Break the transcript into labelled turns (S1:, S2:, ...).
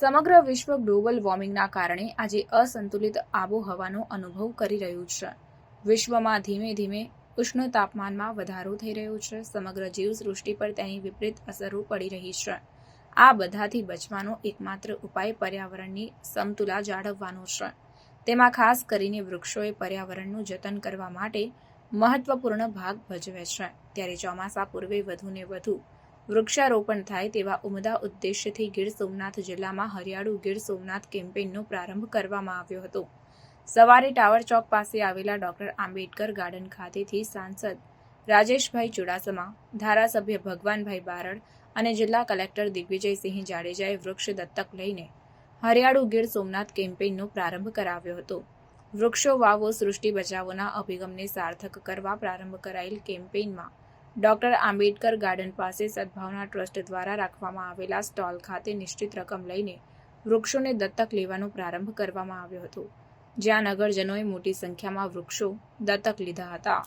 S1: સમગ્ર વિશ્વ ગ્લોબલ વોર્મિંગના કારણે આજે અસંતુલિત આબોહવાનો અનુભવ કરી રહ્યું છે. વિશ્વમાં ધીમે ધીમે ઉષ્ણ તાપમાનમાં વધારો થઈ રહ્યો છે. સમગ્ર જીવસૃષ્ટિ પર તેની વિપરીત અસરો પડી રહી છે. આ બધાથી બચવાનો એકમાત્ર ઉપાય પર્યાવરણની સમતુલા જાળવવાનો છે. તેમાં ખાસ કરીને વૃક્ષોએ પર્યાવરણનું જતન કરવા માટે મહત્વપૂર્ણ ભાગ ભજવે છે. ત્યારે ચોમાસા પૂર્વે વધુને વધુ વૃક્ષારોપણ થાય તેવા ઉમદા ઉદ્દેશ્યથી ગીર સોમનાથ જિલ્લામાં હરિયાળું ગીર સોમનાથ કેમ્પેઇનનો પ્રારંભ કરવામાં આવ્યો હતો. સવારે ટાવર ચોક પાસે આવેલા ડોક્ટર આંબેડકર ગાર્ડન ખાતેથી સાંસદ રાજેશભાઈ ચુડાસમા, ધારાસભ્ય ભગવાનભાઈ બારડ અને જિલ્લા કલેક્ટર દિગ્વિજયસિંહ જાડેજાએ વૃક્ષ દત્તક લઈને હરિયાળું ગીર સોમનાથ કેમ્પેઇનનો પ્રારંભ કરાવ્યો હતો. વૃક્ષો વાવો સૃષ્ટિ બચાવોના અભિગમને સાર્થક કરવા પ્રારંભ કરાયેલ કેમ્પેઇનમાં ડોક્ટર આંબેડકર ગાર્ડન પાસે સદભાવના ટ્રસ્ટ દ્વારા રાખવામાં આવેલા સ્ટોલ ખાતે નિશ્ચિત રકમ લઈને વૃક્ષોને દત્તક લેવાનો પ્રારંભ કરવામાં આવ્યો હતો. જ્યાં નગરજનોએ મોટી સંખ્યામાં વૃક્ષો દત્તક લીધા હતા.